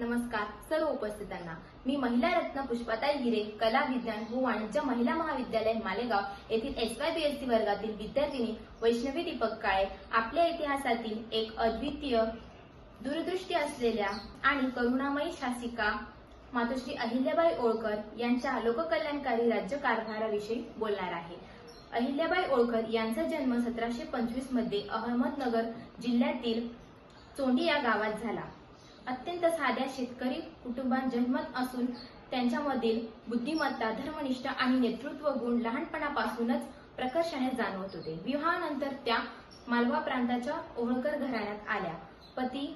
नमस्कार सर्व उपस्थितांना. मी महिला रत्न पुष्पाताई गिरे कला विज्ञान व वाणिज्य महिला महाविद्यालय मालेगाव येथील S Y B S C वर्गातील विद्यार्थिनी वैष्णवी दीपक काळे. आपल्या इतिहासातील एक अद्वितीय दूरदृष्टी असलेल्या आणि करुणामयी शासिका मातोश्री अहिल्याबाई होळकर यांच्या लोककल्याणकारी राज्यकारभाराविषयी बोलणार आहे. अहिल्याबाई होळकर यांचा जन्म सतराशे पंचवीसमध्ये अहमदनगर जिल्ह्यातील चोंडी या गावात झाला. अत्यंत साध्या शेतकरी कुटुंबात जन्मत असून त्यांच्यामधील बुद्धिमत्ता धर्मनिष्ठ आणि नेतृत्व गुण लहानपणापासूनच प्रकर्षाने जाणवत होते. विवाहानंतर त्या मालवा प्रांताच्या ओळकर घराण्यात आल्या. पती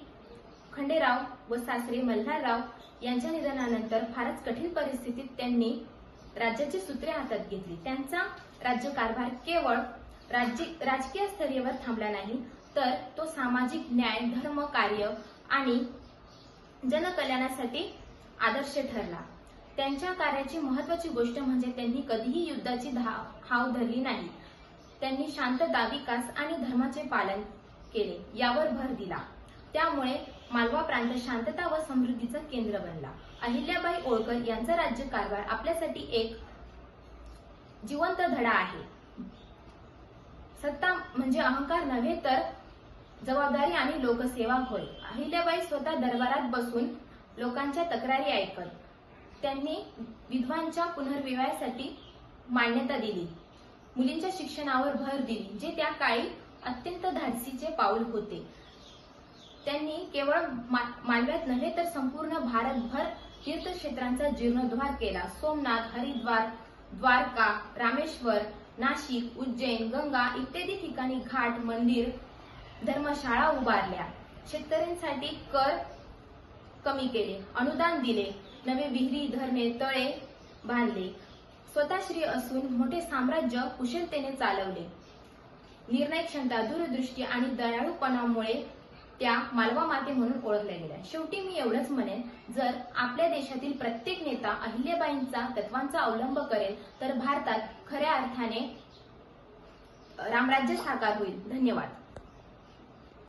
खंडेराव व सासरे मल्हारराव यांच्या निधनानंतर फारच कठीण परिस्थितीत त्यांनी राज्याची सूत्रे हातात घेतली. त्यांचा राज्यकारभार केवळ राज्य राजकीय स्तरीयवर थांबला नाही तर तो सामाजिक न्याय धर्म कार्य आणि जनकल्याणासाठी आदर्श ठरला. त्यांच्या कार्याची महत्वाची गोष्ट म्हणजे त्यांनी कधीही युद्धाची हाव धरली नाही. त्यांनी शांतता विकास आणि धर्माचे पालन केले. यावर भर दिला. त्यामुळे मालवा प्रांत शांतता व समृद्धीचं केंद्र बनला. अहिल्याबाई होळकर यांचा राज्यकारभार आपल्यासाठी एक जिवंत धडा आहे. सत्ता म्हणजे अहंकार नव्हे तर जबाबदारी आणि लोकसेवा होय. अहिल्याबाई स्वतः दरबारात बसून लोकांच्या तक्रारी ऐकत. त्यांनी विधवांच्या पुनर्विवाहासाठी मान्यता दिली. मुलींच्या शिक्षणावर भर दिली जे त्या काळी अत्यंत धाडसीचे पाऊल होते. त्यांनी केवळ मा- मालव्यात नव्हे तर संपूर्ण भारतभर तीर्थक्षेत्रांचा जीर्णोद्धार केला. सोमनाथ हरिद्वार द्वारका रामेश्वर नाशिक उज्जैन गंगा इत्यादी ठिकाणी घाट मंदिर धर्मशाळा उभारल्या. शेतकऱ्यांसाठी कर कमी केले अनुदान दिले नवे विहिरी धरणे तळे बांधले. स्वतः श्री असून मोठे साम्राज्य कुशलतेने चालवले. निर्णय क्षमता दूरदृष्टी आणि दयाळूपणामुळे त्या मालवा माते म्हणून ओळखल्या गेल्या. शेवटी मी एवढंच म्हणेन जर आपल्या देशातील प्रत्येक नेता अहिल्याबाईंचा तत्वांचा अवलंब करेल तर भारतात खऱ्या अर्थाने रामराज्य साकार होईल. धन्यवाद.